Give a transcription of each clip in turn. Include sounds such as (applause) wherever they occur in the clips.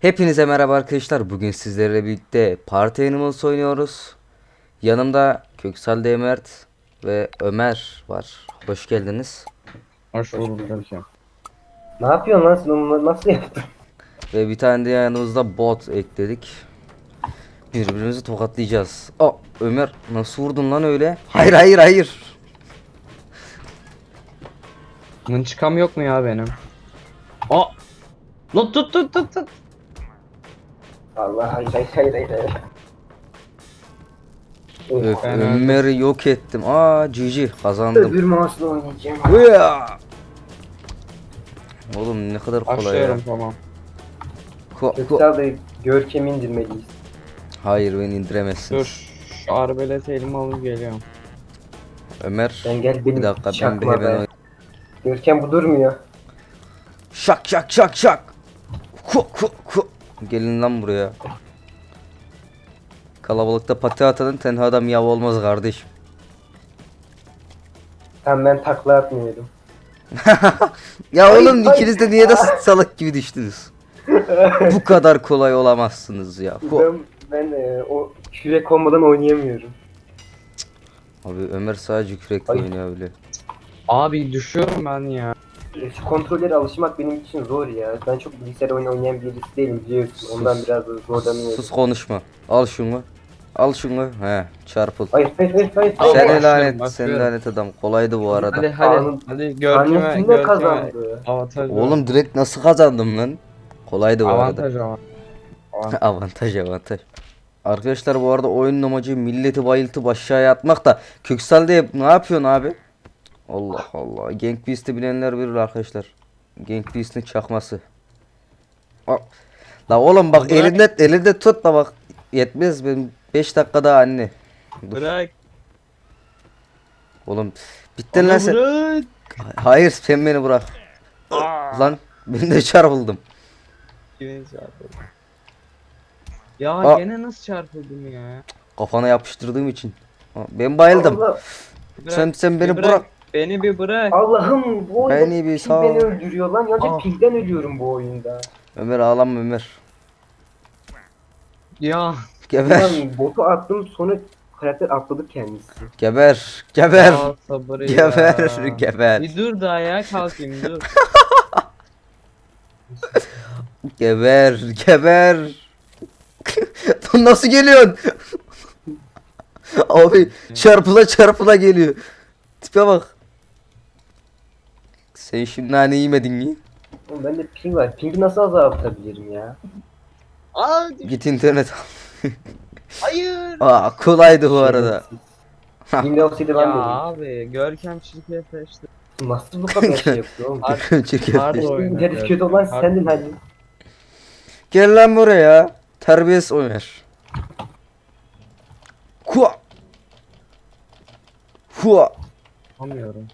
Hepinize merhaba arkadaşlar. Bugün sizlerle birlikte Party Animals oynuyoruz. Yanımda Köksal Demert ve Ömer var. Hoş geldiniz. Hoş bulduk kardeşim. Ne yapıyorsun lan sen onu nasıl yaptın? Ve bir tane de yanımızda bot ekledik. Birbirimizi tokatlayacağız. Aa Ömer nasıl vurdun lan öyle? Hayır hayır hayır. Mınçıkam yok mu ya benim? Aa! Lan tut tut tut tut. Allah hayır hayır hayır hayır. hayır. Ö- Of, Ben Ömer'i yok ettim. Aa GG kazandım. Öbür mouse'la oynayacağım. Hıya! Oğlum ne kadar kolay ya. Başlıyorum tamam. Ko- ko- Köksal Bey görkemi indirmeliyiz. Hayır beni indiremezsiniz. Dur. Şu arbeleti elime alıp geliyorum. Ömer Sen gel benim bir dakika ben bir çakma hemen be. oyn- Görkem bu durmuyor. Şak şak şak şak. Ku ku ku. Gelin lan buraya. Kalabalıkta pati atanın tenhada miyav olmaz kardeşim. Tam ben takla atmıyorum. (laughs) Ya Hayır, oğlum hayır. ikiniz de niye de salak gibi düştünüz? (laughs) Bu kadar kolay olamazsınız ya. Ben ben e, o kürek olmadan oynayamıyorum. Abi Ömer sadece kürekle Ay. oynuyor öyle. Abi düşüyorum ben ya. E, Şu kontrollere alışmak benim için zor ya. Ben çok bilgisayar oyunu oynayan birisi değilim biliyorsun. Ondan Sus. biraz zorlanıyorum. Sus konuşma. Al şunu. Al şunu. He çarpıl. Hayır hayır hayır hayır. Al, Sen başlıyorum, lanet, sen başlıyorum. lanet adam. Kolaydı bu arada. Hadi hadi. Hadi görkeme görkeme. kazandı. Avantaj. Oğlum direkt nasıl kazandım lan? Kolaydı bu arada. Avantaj var. Avantaj. (laughs) avantaj avantaj. Arkadaşlar bu arada oyunun amacı milleti bayıltıp aşağıya atmak da Köksal de ne yapıyorsun abi? Allah Allah. Gang Beast'i bilenler bilir arkadaşlar. Gang Beast'in çakması. La oğlum bak Bırak. elinde elinde tutma bak. Yetmez benim 5 dakika daha anne. Dur. Bırak. Oğlum bittin lan sen. bırak. Hayır sen beni bırak. Lan ben de çarpıldım. Yine çarpıldım. Ya Aa. gene nasıl çarpıldım ya? Kafana yapıştırdığım için. Ben bayıldım. Bırak, Sen sen beni bir bırak. Beni bir bırak. Allah'ım bu oyunda Beni bir ping sağ- beni öldürüyor lan. Ya Ah. pingden ölüyorum bu oyunda. Ömer ağlama Ömer. Ya. Geber. Ulan botu attım sonra karakter atladı kendisi. Geber. Geber. Ya sabır ya. Geber. Geber. Bir dur da ayağa kalkayım dur. (laughs) Geber. Geber. (laughs) Lan Nasıl geliyorsun? (laughs) Abi çarpıla çarpıla geliyor. Tipe bak. Sen şimdi nane yemedin mi? Oğlum bende ping var. Pingi nasıl azaltabilirim ya? Aa, Git internet al. (laughs) hayır. Aa kolaydı bu arada. Ping olsaydı Ya ben de abi Görkem çirkefleşti. Nasıl bu kadar şey yapıyor oğlum? Ar- Çirkef. Harbi İşte oynadı. internet kötü olan sendin hadi. Gel lan buraya. Terbiyesiz oynar. Hua. Hua. Yapamıyorum.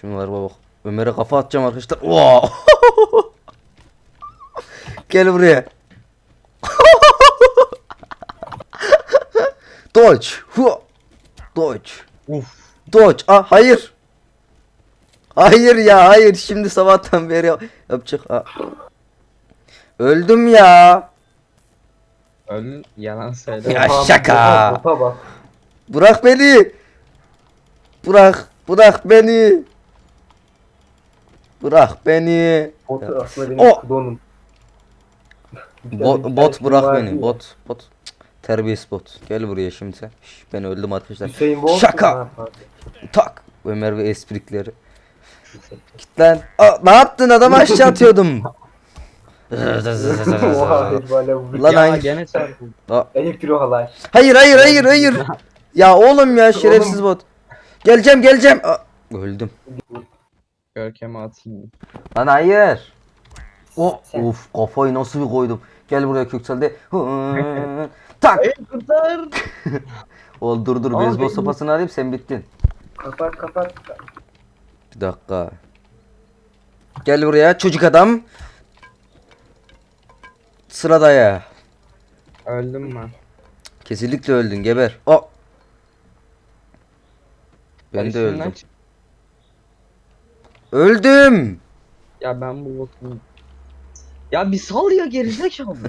Şunlara bak. Ömer'e kafa atacağım arkadaşlar. Wow. (laughs) Gel buraya. Dodge. Hua. Dodge. Uf. Dodge. Ah hayır. Hayır ya hayır şimdi sabahtan beri yap- yapacak. Ah. Öldüm ya. Öl yalan söyle. Ya Oha, şaka. oha. Bırak beni. Bırak. Bırak beni. Bırak beni. Botu aslında benim O- klonum. (laughs) Bir Bot, tane- bir bot tane bırak beni. ya. Bot. Bot. Cık, Terbiyesiz bot. Gel buraya şimdi sen. Şş, ben öldüm arkadaşlar. Hüseyin Bolt. Şaka. Ha, pardon. Tak. Ömer ve esprikleri. Git lan. Aa, ne yaptın? Adamı (laughs) aşağı atıyordum. Oha (laughs) böyle vurdu. Lan ya hangi- gene halay. Hayır hayır hayır hayır. Ya oğlum ya şerefsiz bot. Geleceğim geleceğim. Aa, öldüm. Görkem'e atayım. Lan hayır. O Sen- of kafayı nasıl bir koydum. Gel buraya Köksel'de. (laughs) tak. kurtar. (laughs) Ol dur dur beyzbol benim- sopasını alayım sen bittin. Kapat kapat. Bir dakika. Gel buraya çocuk adam. Sırada ya. Öldüm ben. Kesinlikle öldün geber. O. Ben de öldüm. çık- Öldüm. Ya ben bu boku Ya bir sal ya gerizekalı. (laughs)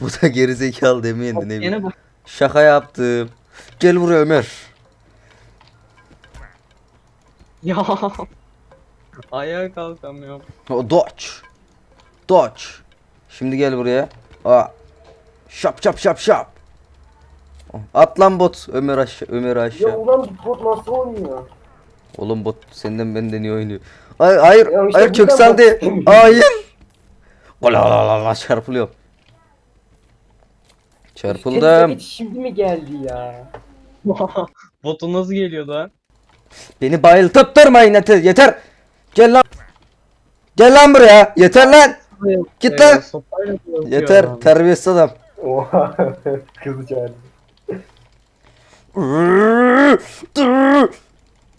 Bu da gerizekalı demeyin de ne Yine bileyim. Şaka yaptım. Gel buraya Ömer. Ya. (laughs) Ayağa kalkamıyorum. O dodge. Dodge. Şimdi gel buraya. Aa. Şap şap şap şap. At lan bot. Ömer aşağı. Ömer Ya aşağı. ulan bu bot nasıl oynuyor? Oğlum bot senden benden iyi oynuyor. Hayır hayır. Ya işte hayır yüzden bot- (laughs) Hayır. Ola la la la çarpılıyor. Çarpıldım. Tehdit şimdi mi geldi ya? (laughs) Botu nasıl geliyor lan? Beni bayıltıp durmayın yeter. Yeter. Gel lan. Gel lan buraya. Yeter lan. Git lan. Ee, Yeter. Terbiyesiz adam. Oha. (laughs) Kızı çağırdı.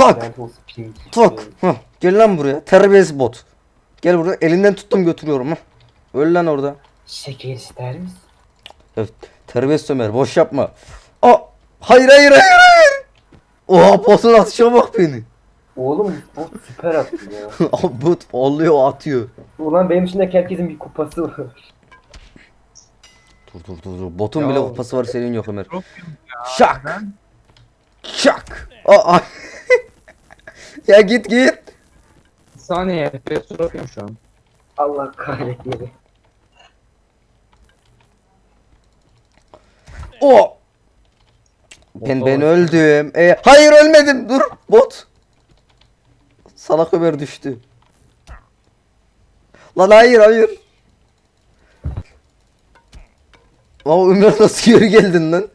Tak. Pink. Tak. Hah, gel lan buraya. Terbiyesiz bot. Gel buraya. Elinden tuttum götürüyorum. Hah. Öl lan orada. Şeker ister misin? Ya, terbiyesiz Ömer. Boş yapma. Aa, hayır hayır hayır hayır. Oha botun atışa bak beni. Oğlum bot süper attı ya. (laughs) Bot oluyor atıyor. Ulan benim içindeki herkesin bir kupası var. Dur dur dur dur. Botun Ya. bile kupası var senin yok Ömer. Şak. Şak. Aa. (laughs) ya git git. Bir saniye. FPS yapıyorum şu an. Allah kahretmedi. O. Ben ben öldüm. E, hayır ölmedim. Dur. Bot. Salak Ömer düştü. Lan hayır hayır. Aa Ömer nasıl geri geldin lan?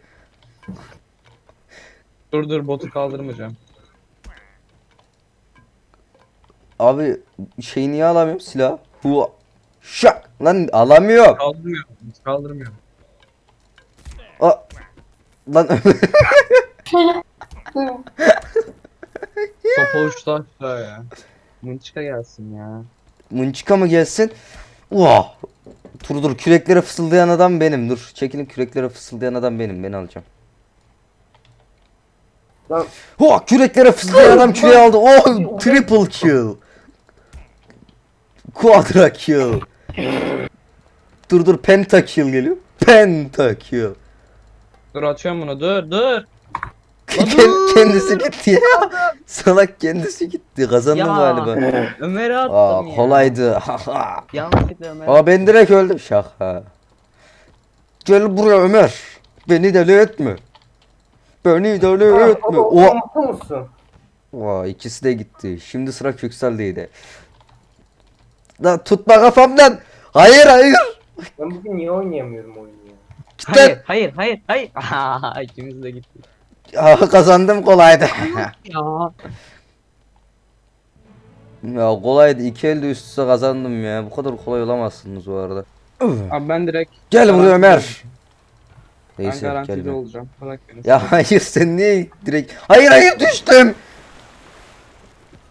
Dur dur botu kaldırmayacağım. Abi şeyi niye alamıyorum silah? Hu şak lan alamıyor. Kaldırmıyorum. Kaldırmıyorum. Aa, lan. Sopa (laughs) uçtu aşağı ya. Mınçka gelsin ya. Mınçika mı gelsin? Vah. Dur dur küreklere fısıldayan adam benim. Dur çekilin küreklere fısıldayan adam benim. Ben alacağım. Lan Ho küreklere fısıldayan adam küreği aldı. Oh triple kill. Quadra kill. Dur dur penta kill geliyor. Penta kill. Dur açıyorum bunu dur dur. Kend- kendisi gitti ya. Salak kendisi gitti. Kazandım Ya. galiba. Ömer'e attım Aa ya. kolaydı. Haha. (laughs) Yanlışlıkla Ömer'e Aa ben direkt öldüm. Şaka. Gel buraya Ömer. Beni deli etme. Beni deli etme. Oha. Vay ikisi de gitti. Şimdi sıra Köksel'deydi. Lan tutma kafamdan. Hayır hayır. Ben bugün niye oynayamıyorum oyunu ya? Hayır hayır hayır hayır. Aha, (laughs) İkimiz de gitti. Aa, kazandım kolaydı. (laughs) Ya. ya kolaydı. İki elde üst üste kazandım ya. Bu kadar kolay olamazsınız bu arada. Abi ben direkt Gel buraya Ömer. ben Neyse garantili gelme. olacağım. Bırak beni. Ya hayır sen niye direkt... Hayır hayır düştüm.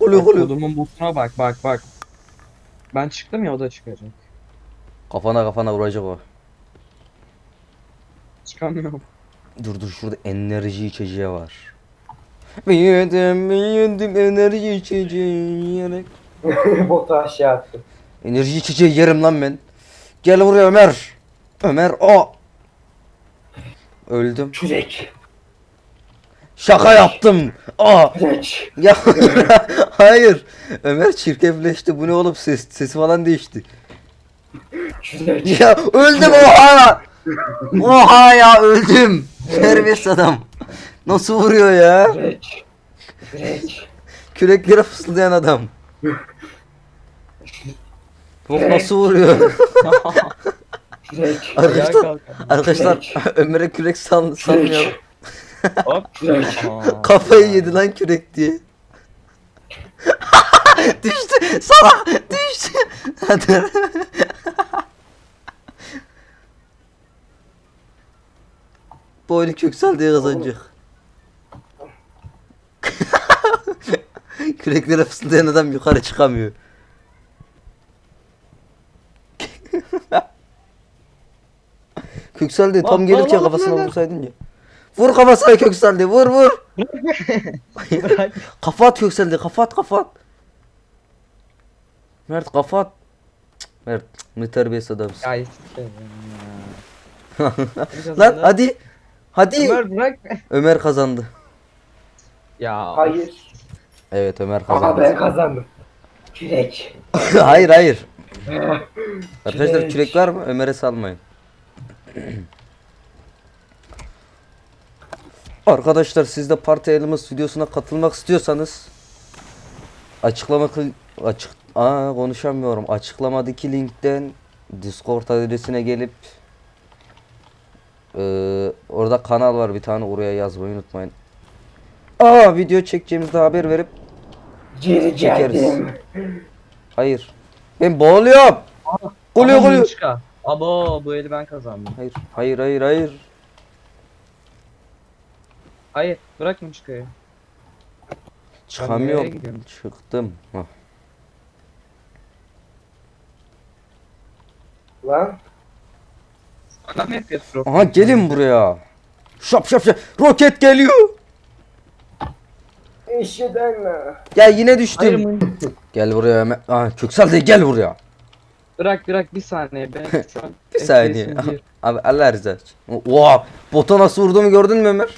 Oluyor Bak, oluyor. Kodumun botuna bak bak bak. Ben çıktım ya o da çıkacak. Kafana kafana vuracak o. Çıkamıyorum. Dur dur şurada enerji içeceği var. Büyüdüm büyüdüm enerji içeceği yiyerek. Botu aşağı attı. Enerji içeceği yerim lan ben. Gel buraya Ömer. Ömer o. Öldüm. Kürek. Şaka yaptım. Aa. Ya (laughs) hayır. Ömer çirkefleşti. Bu ne oğlum ses sesi falan değişti. Ya öldüm oha. Oha ya öldüm. Terbiyesiz adam. Nasıl vuruyor ya? Kürek. Kürek. Küreklere fısıldayan adam. Bu nasıl vuruyor? Arkadaşlar, arkadaşlar Ömer'e kürek san, sanmıyor. Hop. (laughs) Kürek. Kafayı yedi lan kürek diye. (laughs) düştü. Salak düştü. Hadi. (laughs) Bu oyunu köksal diye kazanacak. Küreklere fısıldayan adam yukarı çıkamıyor. Köksal diye tam Lan, gelirken kafasına lan. vursaydın ya. Vur kafasına (laughs) Köksal diye vur vur. Kafa at Köksal diye kafa at kafa at. Mert kafa at. Cık. Mert ne terbiyesiz adamsın. Ya sikerim ya. (laughs) Lan hadi. Hadi. Ömer bırak. Ömer kazandı. Ya. Hayır. Evet Ömer Ama kazandı. ben kazandım. Kürek. (laughs) hayır hayır. Arkadaşlar kürek var mı? Ömer'e salmayın. (clears throat) Arkadaşlar siz de Parti Elimiz videosuna katılmak istiyorsanız açıklama açık Aa konuşamıyorum. Açıklamadaki linkten Discord adresine gelip eee, orada kanal var bir tane oraya yazmayı unutmayın. Aa video çekeceğimizde haber verip Geri Çekeriz. geldim. hayır. Ben boğuluyorum. Goluyor Aha, goluyor. Mınçka. Abo bu eli ben kazandım. Hayır hayır hayır hayır. Hayır bırak Mınçka'yı. Çıkamıyorum. nereye gidiyorum? Çıktım. Hah. Lan. Adam yapıyor. Aha gelin buraya. Şap şap şap. Roket geliyor. Eşeden mi? Ya yine Hayır düştüm. Mınçka. Gel buraya hemen. Aa, Köksal de gel buraya. Bırak bırak bir saniye ben (laughs) şu an Bir saniye. FPS'im bir. Abi Allah rızası için. Oha. Bota nasıl vurduğumu gördün mü Ömer?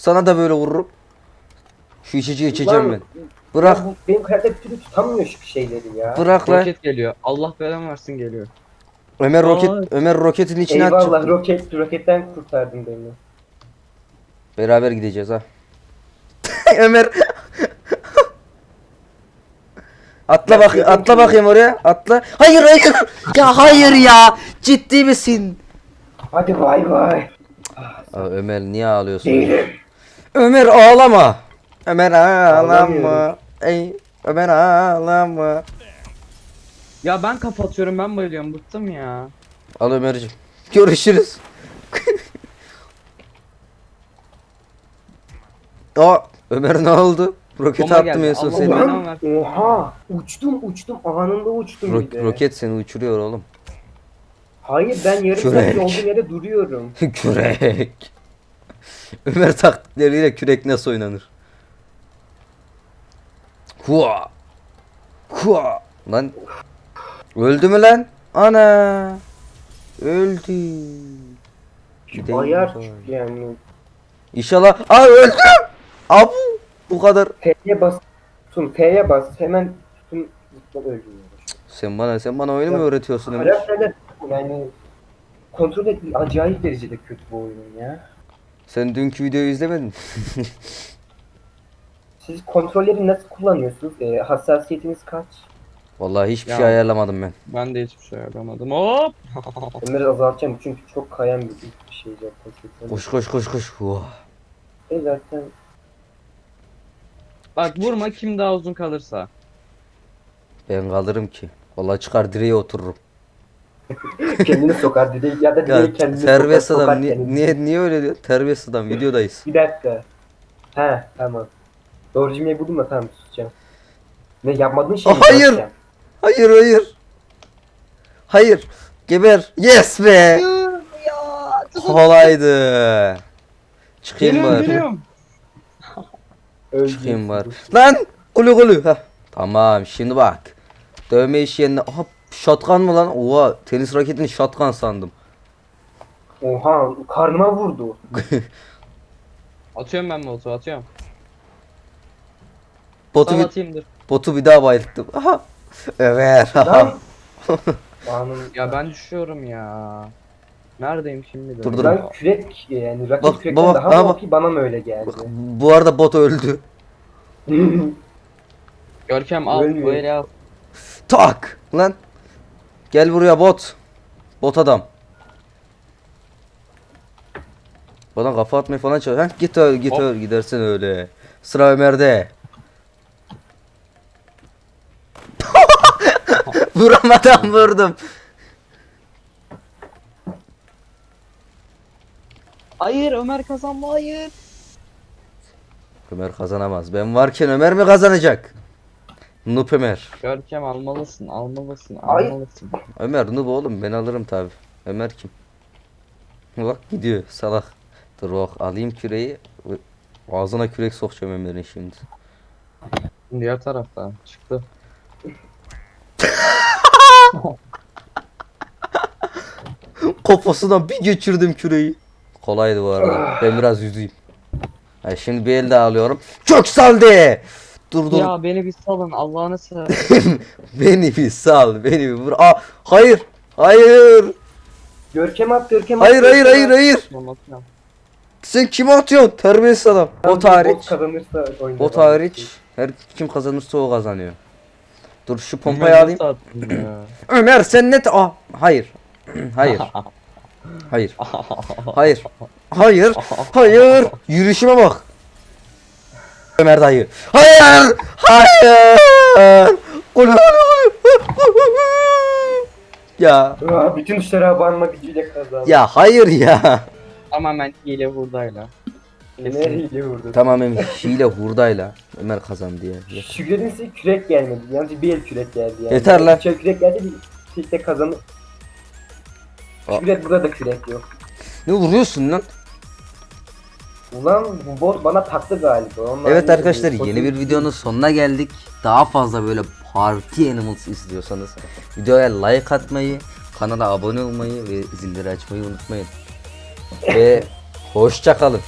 Sana da böyle vururum. Şu içeceği içeceğim ben. Bırak. Ya bu- benim karakter bir türlü tutamıyor şu şeyleri ya. Bırak lan. Roket geliyor. Allah belanı versin geliyor. Ömer roket Aa. Ömer roketin içine Eyvallah atacak. roket roketten kurtardın beni. Beraber gideceğiz ha. (laughs) Ömer. (laughs) atla bak atla bakayım oraya. Atla. Hayır hayır. (laughs) Ya hayır ya. Ciddi misin? Hadi bay bay. Aa, Ömer niye ağlıyorsun? Değilim. Ömer ağlama. Ömer ağlama. Ey Ömer ağlama. Ya ben kapatıyorum ben bayılıyorum bıktım ya. Al Ömerciğim. Görüşürüz. Aa Ömer ne oldu? Roket Bomba attım geldi. en son Allah seni. Lan, versin. oha uçtum uçtum anında uçtum Ro- bir de. roket seni uçuruyor oğlum. Hayır ben yarım saat olduğum yere duruyorum. (laughs) kürek. Ömer taktikleriyle kürek nasıl oynanır? Hua. Hua. Lan. Öldü mü lan? Ana. Öldü. Gideyim Ayar bari. çünkü yani. İnşallah. Aa öldü. Abu. Bu kadar. F'ye bas. Tutun F'ye bas. Hemen tutun zıpla öldürüyor. Sen bana sen bana oyunu mu öğretiyorsun Ömer? Karakterler yani kontrol ettiği acayip derecede kötü bu oyunun ya. Sen dünkü videoyu izlemedin. (laughs) Siz kontrolleri nasıl kullanıyorsunuz? Ee, hassasiyetiniz kaç? Vallahi hiçbir Ya. şey ayarlamadım ben. Ben de hiçbir şey yapamadım. Hop. (laughs) Onları azaltacağım çünkü çok kayan bir, bir şey zaten. Koş koş koş koş. Hua. E zaten Bak vurma kim daha uzun kalırsa. Ben kalırım ki. Vallahi çıkar direğe otururum. (laughs) kendini sokar direği ya da Ya direği kendini terbiyesiz sokar, adam sokar niye, kendini. niye niye öyle diyor? Terbiyesiz adam videodayız. Bir dakika. He tamam. Doğru cümleyi buldum da tamam susacağım. Ne yapmadığın şey Hayır. Hayır hayır. Hayır. Geber. Yes be. Kolaydı. Çıkayım Geliyorum bari. geliyorum. Çıkayım bari. Lan. Gulu gulu. Heh. Tamam şimdi bak. Dövme iş yerine. Aha shotgun mı lan? Oha tenis raketini shotgun sandım. Oha karnıma vurdu. (laughs) Atıyorum ben botu atıyorum. Botu, Sal bir, atayım dur. botu bir daha bayılttım. Aha. Evet. Lan. Anım. Ya ben düşüyorum ya. Neredeyim şimdi de? Dur, dur. Ben kürek yani raket Bak, kürekten baba, daha mı OP bana mı öyle geldi? Bak, bu arada bot öldü. (laughs) Görkem al Ölmüyor. bu eli al. Tak lan. Gel buraya bot. Bot adam. Bana kafa atmayı falan çalış. Heh, git öyle git Hop. öyle gidersen öyle. Sıra Ömer'de. (laughs) Vuramadan vurdum. Hayır Ömer kazanma hayır. Ömer kazanamaz. Ben varken Ömer mi kazanacak? Noob Ömer. Görkem almalısın almalısın Ay. almalısın. Ömer noob oğlum ben alırım tabi. Ömer kim? Bak gidiyor salak. Dur bak alayım küreği. Ağzına kürek sokacağım Ömer'in şimdi. Diğer tarafta çıktı. (laughs) Kafasından bir geçirdim küreği. Kolaydı bu arada. Ben biraz yüzeyim. Ha, şimdi bir el daha alıyorum. Köksaldı. Dur dur. Ya beni bir salın Allah'ını seversen. (laughs) beni bir sal. Beni bir vur. Aa, hayır. Hayır. Görkem at Görkem at. Hayır hayır hayır hayır. Sen kime atıyorsun? Terbiyesiz adam. O oyunda. Bot hariç. Her kim kazanırsa o kazanıyor. Dur şu pompayı alayım. (clears throat) Ömer sen net ah hayır. (clears throat) hayır. (laughs) Hayır. Hayır. Hayır. Hayır. Yürüyüşüme bak. Ömer dayı. Hayır. Hayır. Ulan. Ya. Aa, bütün tuşlara banma gücüyle kazandı. Ya hayır ya. Tamamen hile hurdayla. Nereye vurdu? Tamamen hile hurdayla Ömer kazandı ya. Şükredin size kürek gelmedi. Yalnız bir el kürek geldi yani. Yeter lan. Şöyle kürek gelse bir şekilde kazanır. Aa. Şükret burada da kürek yok. Ne vuruyorsun lan? Ulan bu bot bana taktı galiba. Onlar Evet arkadaşlar yeni bir videonun sonuna geldik. Daha fazla böyle Party Animals istiyorsanız videoya like atmayı, kanala abone olmayı ve zilleri açmayı unutmayın. ve (laughs) hoşça kalın.